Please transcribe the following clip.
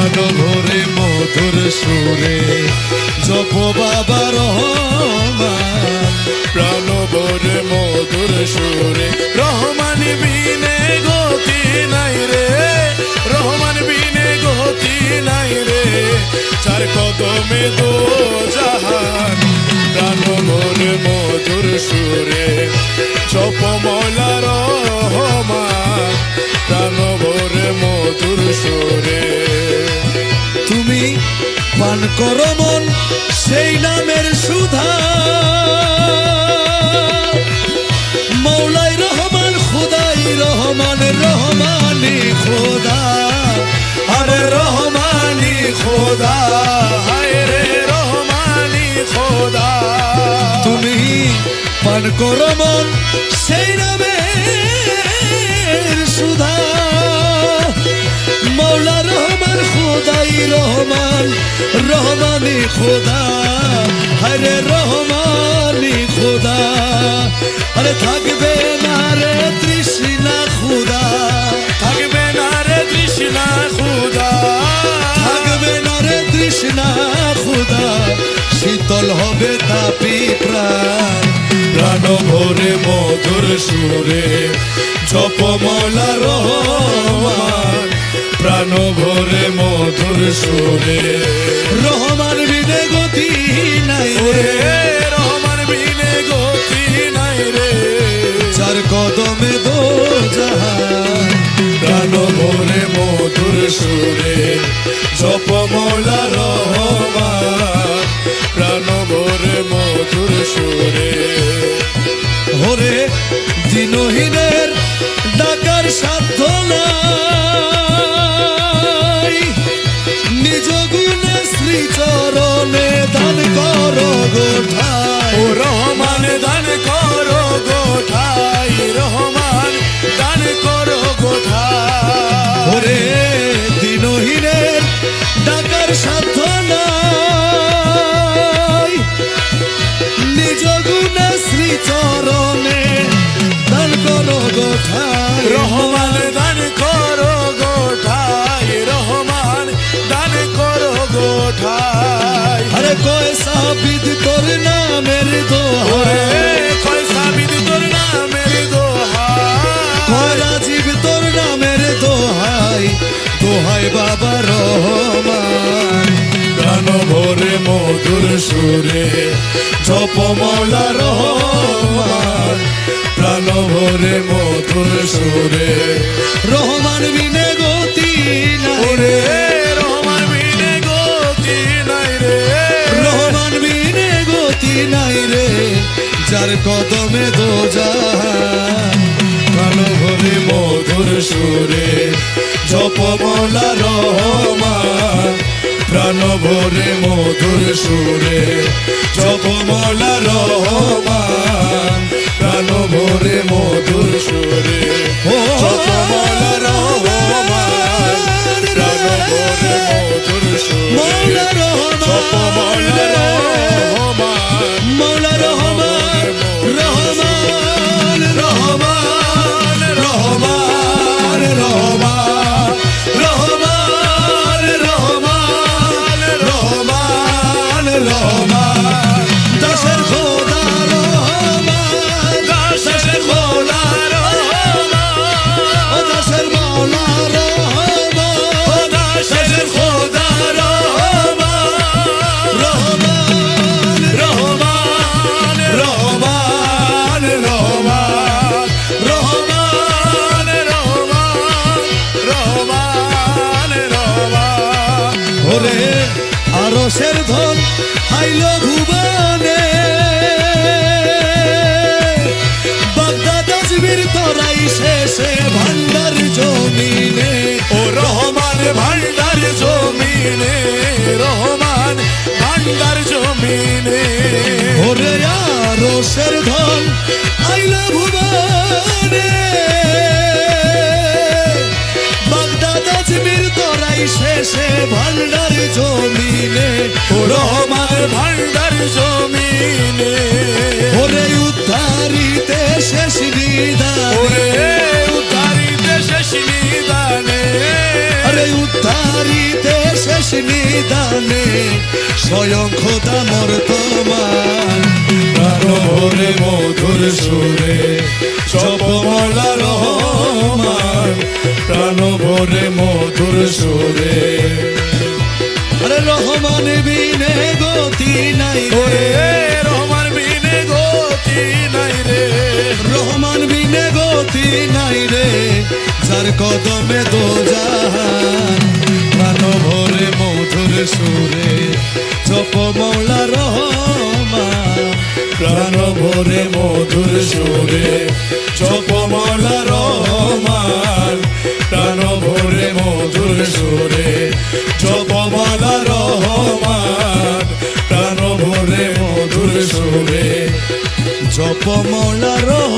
প্রাণ ভরে মধুর সুরে। জপ বাবা রহমান, প্রাণ ভরে মধুর সুরে। রহমান বিনে গতি নাই রে, রহমান বিনে গতি নাই রে। চার কদমে দো জাহান, প্রাণ ভরে মধুর সুরে। জপ পান করো মন, সেই নামের সুধা মৌলাই রহমান, খুদাই রহমান, রহমানি খোদা। আরে রহমানি খোদা, হায় রে রহমানি খোদা। তুমি পান করো মন, সেই নামের খোদা হরে রহমানি খোদা। আরে থাকবে না রে তৃষ্ণা খুদা। থাকবে না রে তৃষ্ণা খুদা। থাকবে না রে তৃষ্ণা খুদা। শীতল হবে তাপি প্রাণ। প্রাণ ভরে মধুর সুরে জপ মৌলা রহমান। প্রাণ ভরে মধুর সুরে। রহমান বিনে গতি নাই রে। রহমান বিনে গতি নাই রে। চার কদমে দো যা প্রাণ ভরে মধুর সুরে। জপ জপ মৌলা রহমান প্রাণ ভরে মধুর সুরে। রহমান বিনে গতি নাই রে। রহমান বিনে গতি নাই রে। রহমান বিনে গতি নাই রে। যার কদমে দো প্রাণ ভরে মধুর সুরে। জপ মৌলা রহমান প্রাণ ভরে মধুর সুরে চপমলা রহমা ধন হাইল ভুবনে বাগদাদ আজমির তোরাই শেষে ভান্ডার জমিনে। ও রহমান, ভান্ডার জমিনে, রহমান, ভান্ডার জমিনে। ওরে আরসের ধন আইল ভুবনে বাগদাদ আজমির তোরাই শেষে রহমান ভান্ডার জমিনে। ওরে উদ্ধারিতে শেষ নিদান ওরে উদ্ধারিতে শেষ নিদানে আরে উদ্ধারিতে নিদানে স্বয়ং খোদা মর্তমান। প্রাণ ভরে মধুর সুরে জপ রহমান। প্রাণ ভরে মধুর সুরে। নাই রে। রহমান বিনে গতি নাই রে। রহমান বিনে গতি নাই রে। যার কদমে দো জাহান প্রাণ ভরে মধুর সুরে জপ মৌলা রহমান প্রাণ ভরে মধুর সুরে জপ মৌলা রহমান প্রাণ ভরে মধুর সুরে জপ মৌলা como la roja.